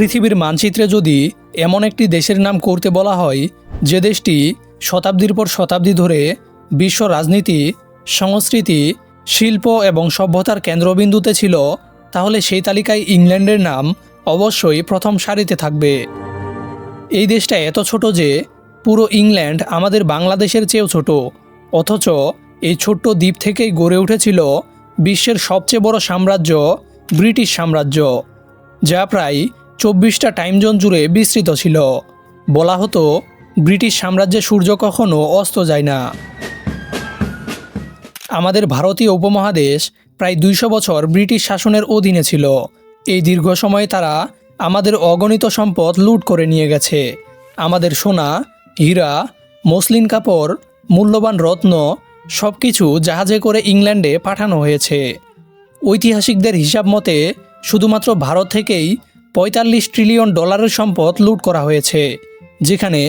পৃথিবীর মানচিত্রে যদি এমন একটি দেশের নাম করতে বলা হয়, যে দেশটি শতাব্দীর পর শতাব্দী ধরে বিশ্ব রাজনীতি, সংস্কৃতি, শিল্প এবং সভ্যতার কেন্দ্রবিন্দুতে ছিল, তাহলে সেই তালিকায় ইংল্যান্ডের নাম অবশ্যই প্রথম সারিতে থাকবে। এই দেশটা এত ছোট যে পুরো ইংল্যান্ড আমাদের বাংলাদেশের চেয়েও ছোট, অথচ এই ছোট্ট দ্বীপ থেকেই গড়ে উঠেছিল বিশ্বের সবচেয়ে বড় সাম্রাজ্য ব্রিটিশ সাম্রাজ্য, যা প্রায় চব্বিশটা টাইম জোন জুড়ে বিস্তৃত ছিল। বলা হতো, ব্রিটিশ সাম্রাজ্যে সূর্য কখনো অস্ত যায় না। আমাদের ভারতীয় উপমহাদেশ প্রায় দুইশো বছর ব্রিটিশ শাসনের অধীনে ছিল। এই দীর্ঘ সময়ে তারা আমাদের অগণিত সম্পদ লুট করে নিয়ে গেছে। আমাদের সোনা, হীরা, মসলিন কাপড়, মূল্যবান রত্ন সব কিছু জাহাজে করে ইংল্যান্ডে পাঠানো হয়েছে। ঐতিহাসিকদের হিসাব মতে, শুধুমাত্র ভারত থেকেই পঁয়তাল্লিশ ট্রিলিয়ন ডলারের সম্পদ লুট করা হয়েছে, যেখানে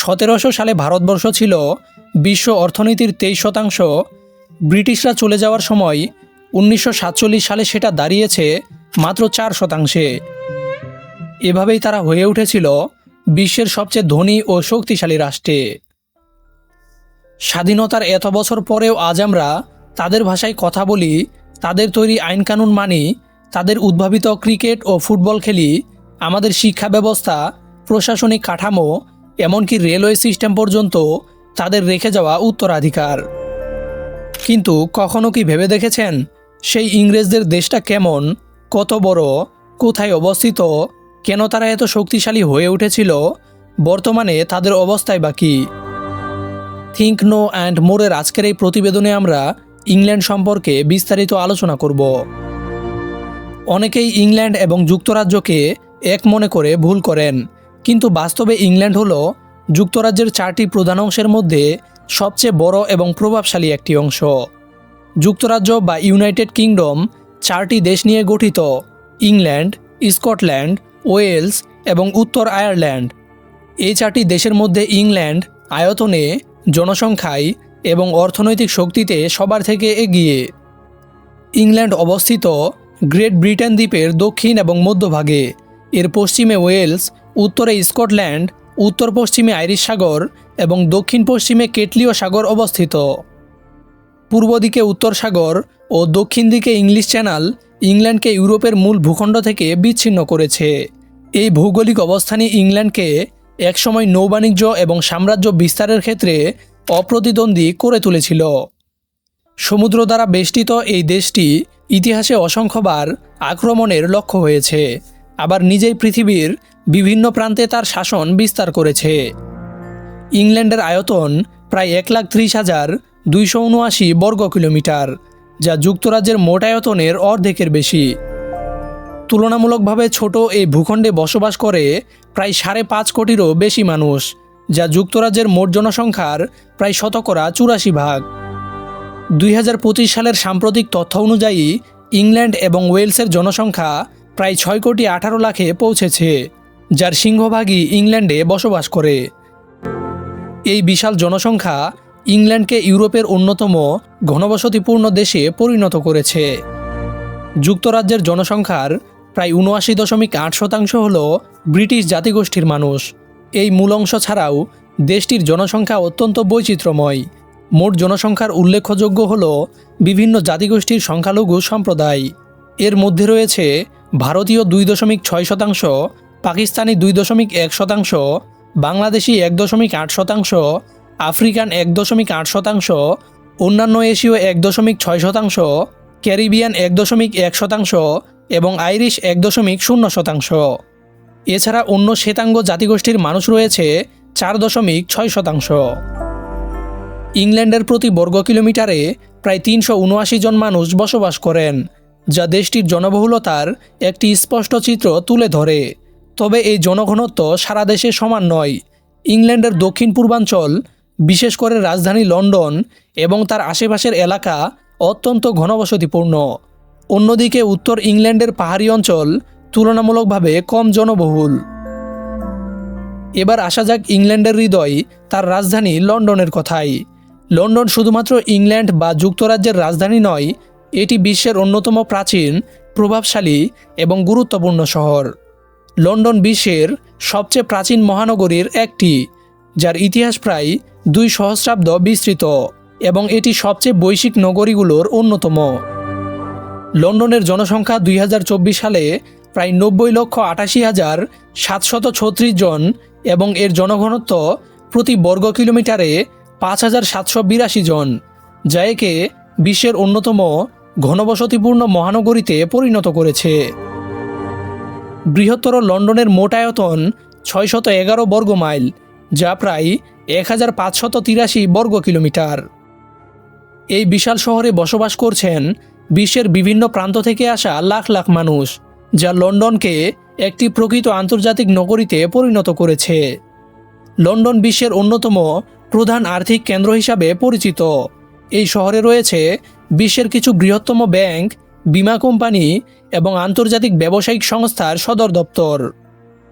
সতেরোশো সালে ভারতবর্ষ ছিল বিশ্ব অর্থনীতির তেইশ শতাংশ। ব্রিটিশরা চলে যাওয়ার সময় উনিশশো সাতচল্লিশ সালে সেটা দাঁড়িয়েছে মাত্র চার শতাংশে। এভাবেই তারা হয়ে উঠেছিল বিশ্বের সবচেয়ে ধনী ও শক্তিশালী রাষ্ট্রে। স্বাধীনতার এত বছর পরেও আজ আমরা তাদের ভাষায় কথা বলি, তাদের তৈরি আইনকানুন মানি তাদের উদ্ভাবিত ক্রিকেট ও ফুটবল খেলি, আমাদের শিক্ষা ব্যবস্থা, প্রশাসনিক কাঠামো, এমনকি রেলওয়ে সিস্টেম পর্যন্ত তাদের রেখে যাওয়া উত্তরাধিকার। কিন্তু কখনো কি ভেবে দেখেছেন সেই ইংরেজদের দেশটা কেমন, কত বড়, কোথায় অবস্থিত, কেন তারা এত শক্তিশালী হয়ে উঠেছিল, বর্তমানে তাদের অবস্থায় বাকি থিঙ্ক নো অ্যান্ড মোরের আজকের এই প্রতিবেদনে আমরা ইংল্যান্ড সম্পর্কে বিস্তারিত আলোচনা করব। অনেকেই ইংল্যান্ড এবং যুক্তরাজ্যকে এক মনে করে ভুল করেন। কিন্তু বাস্তবে ইংল্যান্ড হলো যুক্তরাজ্যের চারটি প্রধান অংশের মধ্যে সবচেয়ে বড় এবং প্রভাবশালী একটি অংশ। যুক্তরাজ্য বা ইউনাইটেড কিংডম চারটি দেশ নিয়ে গঠিত, ইংল্যান্ড, স্কটল্যান্ড, ওয়েলস এবং উত্তর আয়ারল্যান্ড। এই চারটি দেশের মধ্যে ইংল্যান্ড আয়তনে, জনসংখ্যায় এবং অর্থনৈতিক শক্তিতে সবার থেকে এগিয়ে। ইংল্যান্ড অবস্থিত গ্রেট ব্রিটেন দ্বীপের দক্ষিণ এবং মধ্যভাগে এর পশ্চিমে ওয়েলস, উত্তরে স্কটল্যান্ড, উত্তর পশ্চিমে আইরিশ সাগর এবং দক্ষিণ পশ্চিমে কেটলীয় সাগর অবস্থিত। পূর্ব দিকে উত্তর সাগর ও দক্ষিণ দিকে ইংলিশ চ্যানেল ইংল্যান্ডকে ইউরোপের মূল ভূখণ্ড থেকে বিচ্ছিন্ন করেছে। এই ভৌগোলিক অবস্থানই ইংল্যান্ডকে একসময় নৌবাণিজ্য এবং সাম্রাজ্য বিস্তারের ক্ষেত্রে অপ্রতিদ্বন্দ্বী করে তুলেছিল। সমুদ্র দ্বারা বেষ্টিত এই দেশটি ইতিহাসে অসংখ্যবার আক্রমণের লক্ষ্য হয়েছে, আবার নিজেই পৃথিবীর বিভিন্ন প্রান্তে তার শাসন বিস্তার করেছে। ইংল্যান্ডের আয়তন প্রায় এক লাখ ত্রিশ হাজার দুইশো উনআশি বর্গ কিলোমিটার, যা যুক্তরাজ্যের মোট আয়তনের অর্ধেকের বেশি। তুলনামূলকভাবে ছোট এই ভূখণ্ডে বসবাস করে প্রায় সাড়ে পাঁচ কোটিরও বেশি মানুষ, যা যুক্তরাজ্যের মোট জনসংখ্যার প্রায় শতকরা চুরাশি ভাগ। দুই হাজার পঁচিশ সালের সাম্প্রতিক তথ্য অনুযায়ী ইংল্যান্ড এবং ওয়েলসের জনসংখ্যা প্রায় ছয় কোটি আঠারো লাখে পৌঁছেছে, যার সিংহভাগই ইংল্যান্ডে বসবাস করে। এই বিশাল জনসংখ্যা ইংল্যান্ডকে ইউরোপের অন্যতম ঘনবসতিপূর্ণ দেশে পরিণত করেছে। যুক্তরাজ্যের জনসংখ্যার প্রায় উনআশি দশমিক আট শতাংশ হল ব্রিটিশ জাতিগোষ্ঠীর মানুষ। এই মূল অংশ ছাড়াও দেশটির জনসংখ্যা অত্যন্ত বৈচিত্র্যময়। মোট জনসংখ্যার উল্লেখযোগ্য হল বিভিন্ন জাতিগোষ্ঠীর সংখ্যালঘু সম্প্রদায়। এর মধ্যে রয়েছে ভারতীয় দুই দশমিক ছয় শতাংশ, পাকিস্তানি দুই দশমিক এক শতাংশ, বাংলাদেশি এক দশমিক আট শতাংশ, আফ্রিকান এক দশমিক আট শতাংশ, অন্যান্য এশীয় এক দশমিক ছয় শতাংশ, ক্যারিবিয়ান এক দশমিক এক শতাংশ এবং আইরিশ এক দশমিক শূন্য শতাংশ। এছাড়া অন্য শ্বেতাঙ্গ জাতিগোষ্ঠীর মানুষ রয়েছে চার দশমিক ছয় শতাংশ। ইংল্যান্ডের প্রতি বর্গ কিলোমিটারে প্রায় তিনশো উনআশি জন মানুষ বসবাস করেন, যা দেশটির জনবহুলতার একটি স্পষ্ট চিত্র তুলে ধরে। তবে এই জনঘনত্ব সারা দেশে সমান নয়। ইংল্যান্ডের দক্ষিণ পূর্বাঞ্চল, বিশেষ করে রাজধানী লন্ডন এবং তার আশেপাশের এলাকা অত্যন্ত ঘনবসতিপূর্ণ। অন্যদিকে উত্তর ইংল্যান্ডের পাহাড়ি অঞ্চল তুলনামূলকভাবে কম জনবহুল। এবার আসা যাক ইংল্যান্ডের হৃদয়, তার রাজধানী লন্ডনের কথাই। লন্ডন শুধুমাত্র ইংল্যান্ড বা যুক্তরাজ্যের রাজধানী নয়, এটি বিশ্বের অন্যতম প্রাচীন, প্রভাবশালী এবং গুরুত্বপূর্ণ শহর। লন্ডন বিশ্বের সবচেয়ে প্রাচীন মহানগরীর একটি, যার ইতিহাস প্রায় দুই সহস্রাব্দ বিস্তৃত এবং এটি সবচেয়ে বৈশ্বিক নগরীগুলোর অন্যতম। লন্ডনের জনসংখ্যা দুই হাজার চব্বিশ সালে প্রায় নব্বই লক্ষ আটাশি হাজার সাতশত ছত্রিশ জন এবং এর জনঘনত্ব প্রতি বর্গ কিলোমিটারে পাঁচ হাজার সাতশো বিরাশি জন যা একে বিশ্বের অন্যতম ঘনবসতিপূর্ণ মহানগরীতে পরিণত করেছে। বৃহত্তর লন্ডনের মোট আয়তন ছয়শত এগারো বর্গ মাইল, যা প্রায় এক হাজার পাঁচশত তিরাশি বর্গ কিলোমিটার। এই বিশাল শহরে বসবাস করছেন বিশ্বের বিভিন্ন প্রান্ত থেকে আসা লাখ লাখ মানুষ, যা লন্ডনকে একটি প্রকৃত আন্তর্জাতিক নগরীতে পরিণত করেছে। লন্ডন বিশ্বের অন্যতম প্রধান আর্থিক কেন্দ্র হিসাবে পরিচিত। এই শহরে রয়েছে বিশ্বের কিছু বৃহত্তম ব্যাংক, বীমা কোম্পানি এবং আন্তর্জাতিক ব্যবসায়িক সংস্থার সদর দপ্তর।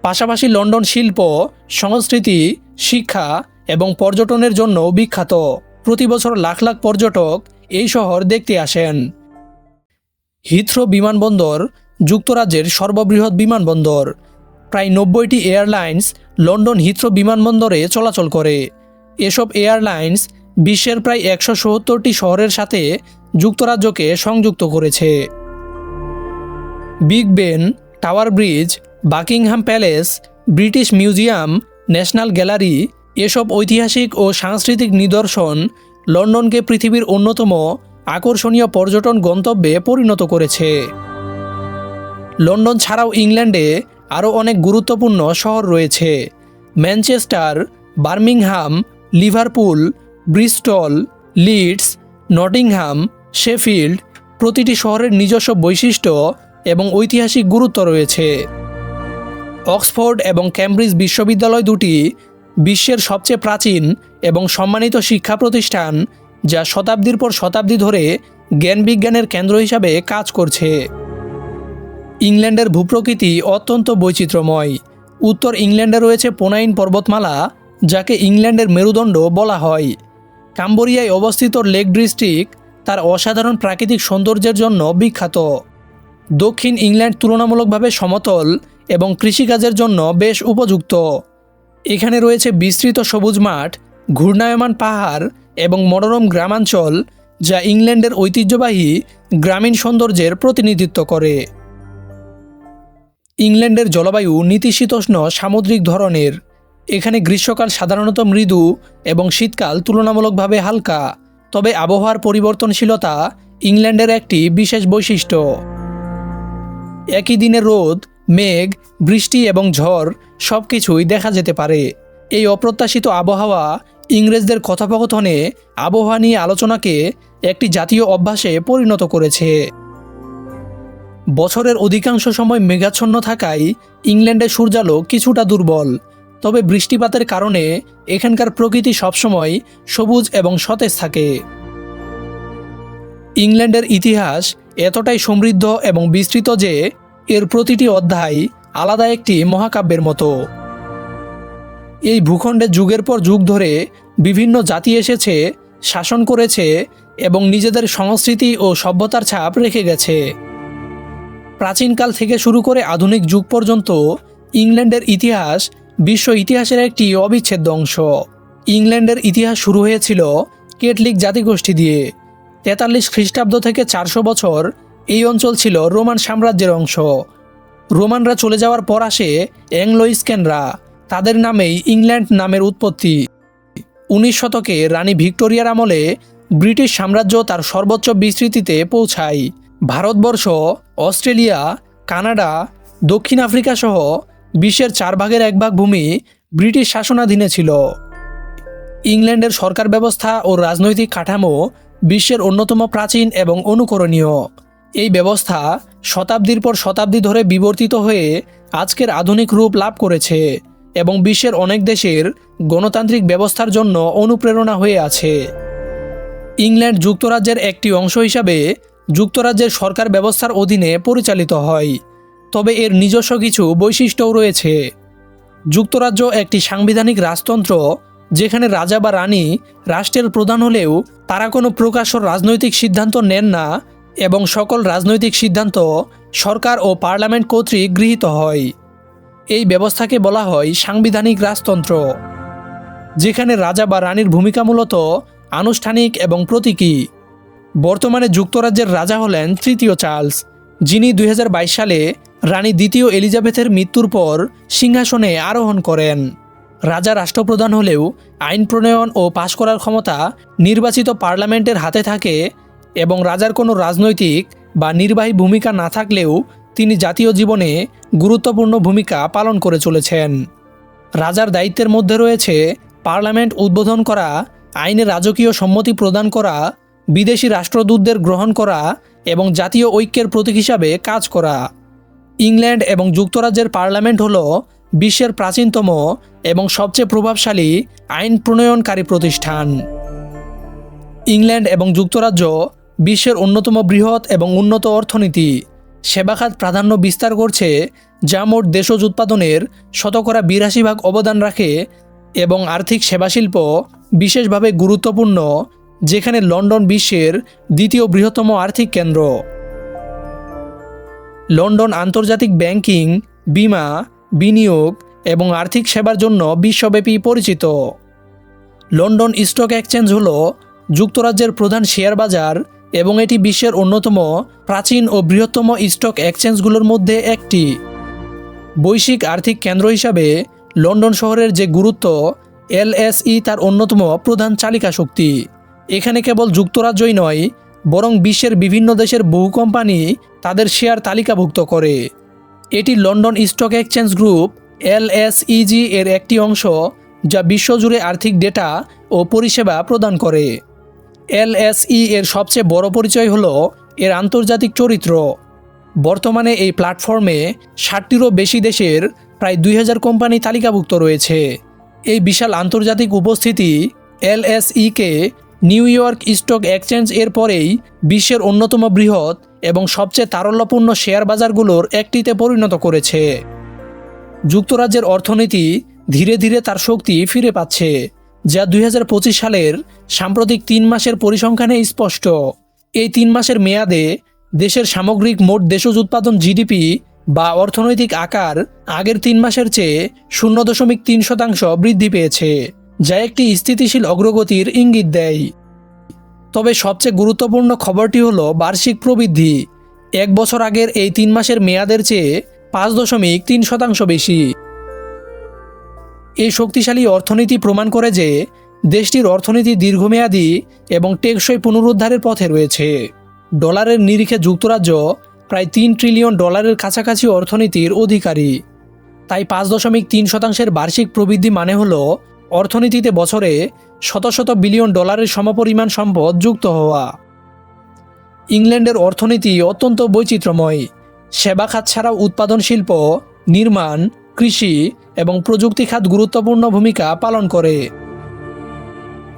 পাশাপাশি লন্ডন শিল্প, সংস্কৃতি, শিক্ষা এবং পর্যটনের জন্য বিখ্যাত। প্রতি বছর লাখ লাখ পর্যটক এই শহর দেখতে আসেন। হিথ্রো বিমানবন্দর যুক্তরাজ্যের সর্ববৃহৎ বিমানবন্দর। প্রায় নব্বইটি এয়ারলাইন্স লন্ডন হিথ্রো বিমানবন্দরে চলাচল করে। এসব এয়ারলাইন্স বিশ্বের প্রায় একশো সত্তরটি শহরের সাথে যুক্তরাজ্যকে সংযুক্ত করেছে। Big Ben, Tower Bridge, Buckingham Palace, British Museum, National Gallery, এসব ঐতিহাসিক ও সাংস্কৃতিক নিদর্শন লন্ডনকে পৃথিবীর অন্যতম আকর্ষণীয় পর্যটন গন্তব্যে পরিণত করেছে। লন্ডন ছাড়াও ইংল্যান্ডে আরও অনেক গুরুত্বপূর্ণ শহর রয়েছে। Manchester, Birmingham Liverpool, Bristol, Leeds, Nottingham, Sheffield প্রতিটি শহরের নিজস্ব বৈশিষ্ট্য এবং ঐতিহাসিক গুরুত্ব রয়েছে। অক্সফোর্ড এবং ক্যামব্রিজ বিশ্ববিদ্যালয় দুটি বিশ্বের সবচেয়ে প্রাচীন এবং সম্মানিত শিক্ষা প্রতিষ্ঠান, যা শতাব্দীর পর শতাব্দী ধরে জ্ঞান বিজ্ঞানের কেন্দ্র হিসাবে কাজ করছে। ইংল্যান্ডের ভূপ্রকৃতি অত্যন্ত বৈচিত্র্যময়। উত্তর ইংল্যান্ডে রয়েছে পোনাইন পর্বতমালা যাকে ইংল্যান্ডের মেরুদণ্ড বলা হয়। কাম্বোরিয়ায় অবস্থিত লেক ডিস্ট্রিক্ট তার অসাধারণ প্রাকৃতিক সৌন্দর্যের জন্য বিখ্যাত। দক্ষিণ ইংল্যান্ড তুলনামূলকভাবে সমতল এবং কৃষিকাজের জন্য বেশ উপযুক্ত। এখানে রয়েছে বিস্তৃত সবুজ মাঠ, ঘূর্ণায়মান পাহাড় এবং মনোরম গ্রামাঞ্চল, যা ইংল্যান্ডের ঐতিহ্যবাহী গ্রামীণ সৌন্দর্যের প্রতিনিধিত্ব করে। ইংল্যান্ডের জলবায়ু নীতিশীতোষ্ণ সামুদ্রিক ধরনের। এখানে গ্রীষ্মকাল সাধারণত মৃদু এবং শীতকাল তুলনামূলকভাবে হালকা, তবে আবহাওয়ার পরিবর্তনশীলতা ইংল্যান্ডের একটি বিশেষ বৈশিষ্ট্য। একই দিনে রোদ, মেঘ, বৃষ্টি এবং ঝড় সব কিছুই দেখা যেতে পারে। এই অপ্রত্যাশিত আবহাওয়া ইংরেজদের কথোপকথনে আবহাওয়া নিয়ে আলোচনাকে একটি জাতীয় অভ্যাসে পরিণত করেছে। বছরের অধিকাংশ সময় মেঘাচ্ছন্ন থাকায় ইংল্যান্ডের সূর্যালোক কিছুটা দুর্বল। তবে বৃষ্টিপাতের কারণে এখানকার প্রকৃতি সবসময় সবুজ এবং সতেজ থাকে। ইংল্যান্ডের ইতিহাস এতটাই সমৃদ্ধ এবং বিস্তৃত যে এর প্রতিটি অধ্যায় আলাদা একটি মহাকাব্যের মতো। এই ভূখণ্ডে যুগের পর যুগ ধরে বিভিন্ন জাতি এসেছে, শাসন করেছে এবং নিজেদের সংস্কৃতি ও সভ্যতার ছাপ রেখে গেছে। প্রাচীনকাল থেকে শুরু করে আধুনিক যুগ পর্যন্ত ইংল্যান্ডের ইতিহাস বিশ্ব ইতিহাসের একটি অবিচ্ছেদ্য অংশ। ইংল্যান্ডের ইতিহাস শুরু হয়েছিল কেটলিক জাতিগোষ্ঠী দিয়ে। তেতাল্লিশ খ্রিস্টাব্দ থেকে চারশো বছর এই অঞ্চল ছিল রোমান সাম্রাজ্যের অংশ। রোমানরা চলে যাওয়ার পর আসে অ্যাংলো স্ক্যানরা তাদের নামেই ইংল্যান্ড নামের উৎপত্তি। উনিশ শতকে রানী ভিক্টোরিয়ার আমলে ব্রিটিশ সাম্রাজ্য তার সর্বোচ্চ বিস্তৃতিতে পৌঁছায়। ভারতবর্ষ, অস্ট্রেলিয়া, কানাডা, দক্ষিণ আফ্রিকা সহ বিশ্বের চার ভাগের এক ভাগ ভূমি ব্রিটিশ শাসনাধীনে ছিল। ইংল্যান্ডের সরকার ব্যবস্থা ও রাজনৈতিক কাঠামো বিশ্বের অন্যতম প্রাচীন এবং অনুকরণীয়। এই ব্যবস্থা শতাব্দীর পর শতাব্দী ধরে বিবর্তিত হয়ে আজকের আধুনিক রূপ লাভ করেছে এবং বিশ্বের অনেক দেশের গণতান্ত্রিক ব্যবস্থার জন্য অনুপ্রেরণা হয়ে আছে। ইংল্যান্ড যুক্তরাজ্যের একটি অংশ হিসাবে যুক্তরাজ্যের সরকার ব্যবস্থার অধীনে পরিচালিত হয়। তবে এর নিজস্ব কিছু বৈশিষ্ট্যও রয়েছে। যুক্তরাজ্য একটি সাংবিধানিক রাজতন্ত্র, যেখানে রাজা বা রানী রাষ্ট্রের প্রধান হলেও তারা কোনো প্রকাশ্য রাজনৈতিক সিদ্ধান্ত নেন না এবং সকল রাজনৈতিক সিদ্ধান্ত সরকার ও পার্লামেন্ট কর্তৃক গৃহীত হয়। এই ব্যবস্থাকে বলা হয় সাংবিধানিক রাজতন্ত্র, যেখানে রাজা বা রানীর ভূমিকা মূলত আনুষ্ঠানিক এবং প্রতীকী। বর্তমানে যুক্তরাজ্যের রাজা হলেন তৃতীয় চার্লস, যিনি দুই হাজার বাইশ সালে রানী দ্বিতীয় এলিজাবেথের মৃত্যুর পর সিংহাসনে আরোহণ করেন। রাজা রাষ্ট্রপ্রধান হলেও আইন প্রণয়ন ও পাশ করার ক্ষমতা নির্বাচিত পার্লামেন্টের হাতে থাকে এবং রাজার কোনো রাজনৈতিক বা নির্বাহী ভূমিকা না থাকলেও তিনি জাতীয় জীবনে গুরুত্বপূর্ণ ভূমিকা পালন করে চলেছেন। রাজার দায়িত্বের মধ্যে রয়েছে পার্লামেন্ট উদ্বোধন করা আইনে রাজকীয় সম্মতি প্রদান করা, বিদেশি রাষ্ট্রদূতদের গ্রহণ করা এবং জাতীয় ঐক্যের প্রতীক হিসাবে কাজ করা। ইংল্যান্ড এবং যুক্তরাজ্যের পার্লামেন্ট হল বিশ্বের প্রাচীনতম এবং সবচেয়ে প্রভাবশালী আইন প্রণয়নকারী প্রতিষ্ঠান। ইংল্যান্ড এবং যুক্তরাজ্য বিশ্বের অন্যতম বৃহৎ এবং উন্নত অর্থনীতি। সেবাখাত প্রাধান্য বিস্তার করছে, যা মোট দেশজ উৎপাদনের শতকরা বিরাশি ভাগ অবদান রাখে এবং আর্থিক সেবাশিল্প বিশেষভাবে গুরুত্বপূর্ণ, যেখানে লন্ডন বিশ্বের দ্বিতীয় বৃহত্তম আর্থিক কেন্দ্র। লন্ডন আন্তর্জাতিক ব্যাংকিং, বিমা, বিনিয়োগ এবং আর্থিক সেবার জন্য বিশ্বব্যাপী পরিচিত। লন্ডন স্টক এক্সচেঞ্জ হল যুক্তরাজ্যের প্রধান শেয়ার বাজার এবং এটি বিশ্বের অন্যতম প্রাচীন ও বৃহত্তম স্টক এক্সচেঞ্জগুলোর মধ্যে একটি। বৈশ্বিক আর্থিক কেন্দ্র হিসাবে লন্ডন শহরের যে গুরুত্ব এলএসই তার অন্যতম প্রধান চালিকা শক্তি এখানে কেবল যুক্তরাজ্যই নয় বরং বিশ্বের বিভিন্ন দেশের বহু কোম্পানি তাদের শেয়ার তালিকাভুক্ত করে। এটি London Stock Exchange Group LSEG এর একটি অংশ, যা বিশ্বজুড়ে আর্থিক ডেটা ও পরিষেবা প্রদান করে। এলএসই এর সবচেয়ে বড় পরিচয় হল এর আন্তর্জাতিক চরিত্র। বর্তমানে এই প্ল্যাটফর্মে ষাটটিরও বেশি দেশের প্রায় দুই হাজার কোম্পানি তালিকাভুক্ত রয়েছে। এই বিশাল আন্তর্জাতিক উপস্থিতি এলএসইকে নিউ ইয়র্ক স্টক এক্সচেঞ্জ এর পরেই বিশ্বের অন্যতম বৃহৎ এবং সবচেয়ে তারল্যপূর্ণ শেয়ার বাজারগুলোর একটিতে পরিণত করেছে। যুক্তরাজ্যের অর্থনীতি ধীরে ধীরে তার শক্তি ফিরে পাচ্ছে, যা দু হাজার পঁচিশ সালের সাম্প্রতিক তিন মাসের পরিসংখ্যানে স্পষ্ট। এই তিন মাসের মেয়াদে দেশের সামগ্রিক মোট দেশজ উৎপাদন জিডিপি বা অর্থনৈতিক আকার আগের তিন মাসের চেয়ে শূন্য দশমিক তিন শতাংশ বৃদ্ধি পেয়েছে। যা একটি স্থিতিশীল অগ্রগতির ইঙ্গিত দেয়। তবে সবচেয়ে গুরুত্বপূর্ণ খবরটি হলো বার্ষিক প্রবৃদ্ধি। এক বছর আগের এই তিন মাসের মেয়াদের চেয়ে পাঁচ দশমিক তিন শতাংশ বেশি। এই শক্তিশালী অর্থনীতি প্রমাণ করে যে দেশটির অর্থনীতি দীর্ঘমেয়াদী এবং টেকসই পুনরুদ্ধারের পথে রয়েছে। ডলারের নিরিখে যুক্তরাজ্য প্রায় তিন ট্রিলিয়ন ডলারের কাছাকাছি অর্থনীতির অধিকারী। তাই পাঁচ দশমিক তিন শতাংশের বার্ষিক প্রবৃদ্ধি মানে হল অর্থনীতিতে বছরে শত শত বিলিয়ন ডলারের সমপরিমাণ সম্পদ যুক্ত হওয়া। ইংল্যান্ডের অর্থনীতি অত্যন্ত বৈচিত্র্যময়। সেবা খাত ছাড়াও উৎপাদন শিল্প, নির্মাণ, কৃষি এবং প্রযুক্তি খাত গুরুত্বপূর্ণ ভূমিকা পালন করে।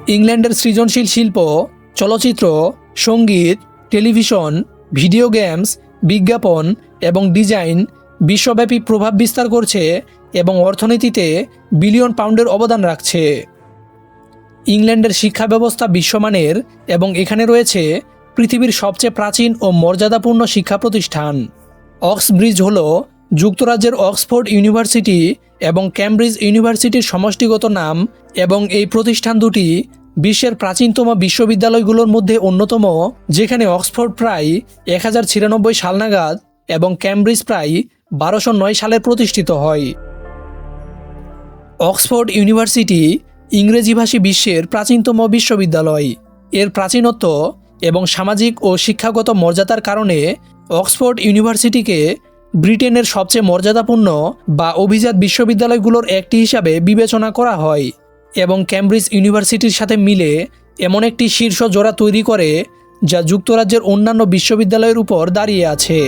ইংল্যান্ডের সৃজনশীল শিল্প, চলচ্চিত্র, সংগীত, টেলিভিশন, ভিডিও গেমস, বিজ্ঞাপন এবং ডিজাইন বিশ্বব্যাপী প্রভাব বিস্তার করছে এবং অর্থনীতিতে বিলিয়ন পাউন্ডের অবদান রাখছে। ইংল্যান্ডের শিক্ষা ব্যবস্থা বিশ্বমানের এবং এখানে রয়েছে পৃথিবীর সবচেয়ে প্রাচীন ও মর্যাদাপূর্ণ শিক্ষা প্রতিষ্ঠান। অক্সব্রিজ হল যুক্তরাজ্যের অক্সফোর্ড ইউনিভার্সিটি এবং ক্যামব্রিজ ইউনিভার্সিটির সমষ্টিগত নাম এবং এই প্রতিষ্ঠান দুটি বিশ্বের প্রাচীনতম বিশ্ববিদ্যালয়গুলোর মধ্যে অন্যতম, যেখানে অক্সফোর্ড প্রায় এক হাজার ছিয়ানব্বই সাল নাগাদ এবং ক্যামব্রিজ প্রায় বারোশো নয় সালে প্রতিষ্ঠিত হয়। অক্সফোর্ড ইউনিভার্সিটি ইংরেজিভাষী বিশ্বের প্রাচীনতম বিশ্ববিদ্যালয়। এর প্রাচীনত্ব এবং সামাজিক ও শিক্ষাগত মর্যাদার কারণে অক্সফোর্ড ইউনিভার্সিটিকে ব্রিটেনের সবচেয়ে মর্যাদাপূর্ণ বা অভিজাত বিশ্ববিদ্যালয়গুলোর একটি হিসাবে বিবেচনা করা হয় এবং ক্যামব্রিজ ইউনিভার্সিটির সাথে মিলে এমন একটি শীর্ষ জোড়া তৈরি করে যা যুক্তরাজ্যের অন্যান্য বিশ্ববিদ্যালয়ের উপর দাঁড়িয়ে আছে।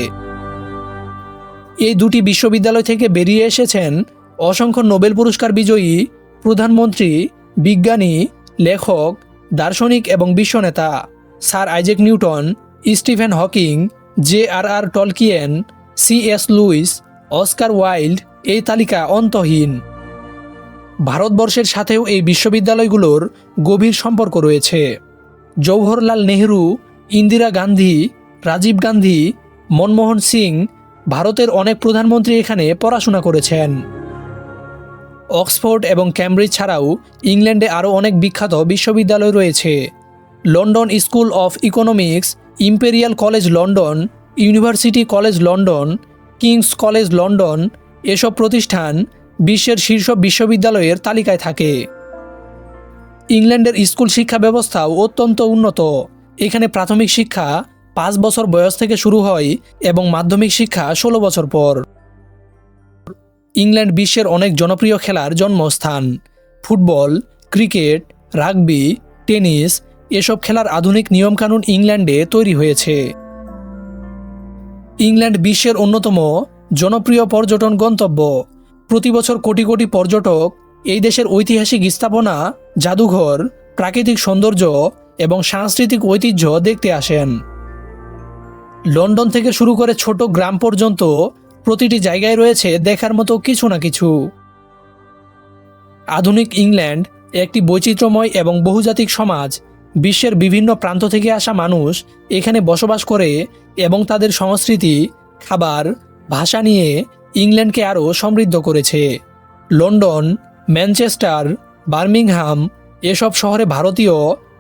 এই দুটি বিশ্ববিদ্যালয় থেকে বেরিয়ে এসেছেন অসংখ্য নোবেল পুরস্কার বিজয়ী প্রধানমন্ত্রী, বিজ্ঞানী, লেখক, দার্শনিক এবং বিশ্বনেতা sir Isaac Newton, Stephen Hawking, J R R Tolkien, C S Lewis, Oscar Wilde এই তালিকা অন্তহীন। ভারতবর্ষের সাথেও এই বিশ্ববিদ্যালয়গুলোর গভীর সম্পর্ক রয়েছে। জওহরলাল নেহরু, ইন্দিরা গান্ধী, রাজীব গান্ধী, মনমোহন সিং ভারতের অনেক প্রধানমন্ত্রী এখানে পড়াশোনা করেছেন। অক্সফোর্ড এবং ক্যামব্রিজ ছাড়াও ইংল্যান্ডে আরও অনেক বিখ্যাত বিশ্ববিদ্যালয় রয়েছে। London School of Economics, Imperial College London, University College London, Kings College London এসব প্রতিষ্ঠান বিশ্বের শীর্ষ বিশ্ববিদ্যালয়ের তালিকায় থাকে। ইংল্যান্ডের স্কুল শিক্ষা ব্যবস্থাও অত্যন্ত উন্নত। এখানে প্রাথমিক শিক্ষা পাঁচ বছর বয়স থেকে শুরু হয় এবং মাধ্যমিক শিক্ষা ষোলো বছর পর। ইংল্যান্ড বিশ্বের অনেক জনপ্রিয় খেলার জন্মস্থান। ফুটবল, ক্রিকেট, রাগবি, টেনিস এসব খেলার আধুনিক নিয়মকানুন ইংল্যান্ডে তৈরি হয়েছে। ইংল্যান্ড বিশ্বের অন্যতম জনপ্রিয় পর্যটন গন্তব্য। প্রতি বছর কোটি কোটি পর্যটক এই দেশের ঐতিহাসিক স্থাপনা, জাদুঘর, প্রাকৃতিক সৌন্দর্য এবং সাংস্কৃতিক ঐতিহ্য দেখতে আসেন। লন্ডন থেকে শুরু করে ছোট গ্রাম পর্যন্ত প্রতিটি জায়গায় রয়েছে দেখার মতো কিছু না কিছু। আধুনিক ইংল্যান্ড একটি বৈচিত্র্যময় এবং বহুজাতিক সমাজ। বিশ্বের বিভিন্ন প্রান্ত থেকে আসা মানুষ এখানে বসবাস করে এবং তাদের সংস্কৃতি, খাবার, ভাষা নিয়ে ইংল্যান্ডকে আরও সমৃদ্ধ করেছে। লন্ডন, ম্যানচেস্টার, বার্মিংহাম এসব শহরে ভারতীয়,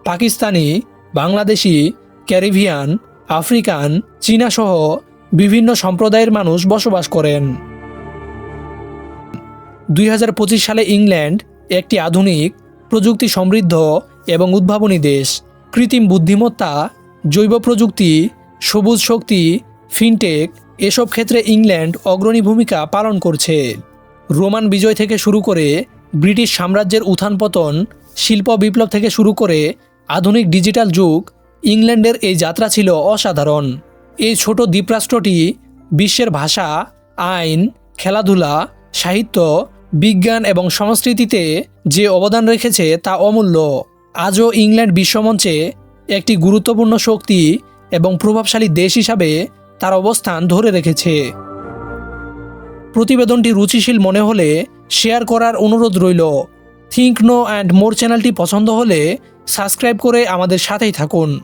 পাকিস্তানি, বাংলাদেশি ক্যারিভিয়ান আফ্রিকান চীনা সহ বিভিন্ন সম্প্রদায়ের মানুষ বসবাস করেন। দুই হাজার পঁচিশ সালে ইংল্যান্ড একটি আধুনিক, প্রযুক্তি সমৃদ্ধ এবং উদ্ভাবনী দেশ। কৃত্রিম বুদ্ধিমত্তা, জৈব প্রযুক্তি, সবুজ শক্তি, ফিনটেক এসব ক্ষেত্রে ইংল্যান্ড অগ্রণী ভূমিকা পালন করছে। রোমান বিজয় থেকে শুরু করে ব্রিটিশ সাম্রাজ্যের উত্থান পতন শিল্প বিপ্লব থেকে শুরু করে আধুনিক ডিজিটাল যুগ, ইংল্যান্ডের এই যাত্রা ছিল অসাধারণ। এই ছোট দ্বীপরাষ্ট্রটি বিশ্বের ভাষা, আইন, খেলাধুলা, সাহিত্য, বিজ্ঞান এবং সংস্কৃতিতে যে অবদান রেখেছে তা অমূল্য। আজও ইংল্যান্ড বিশ্বমঞ্চে একটি গুরুত্বপূর্ণ শক্তি এবং প্রভাবশালী দেশ হিসাবে তার অবস্থান ধরে রেখেছে। প্রতিবেদনটি রুচিশীল মনে হলে শেয়ার করার অনুরোধ রইল। থিঙ্ক নো অ্যান্ড মোর চ্যানেলটি পছন্দ হলে সাবস্ক্রাইব করে আমাদের সাথেই থাকুন।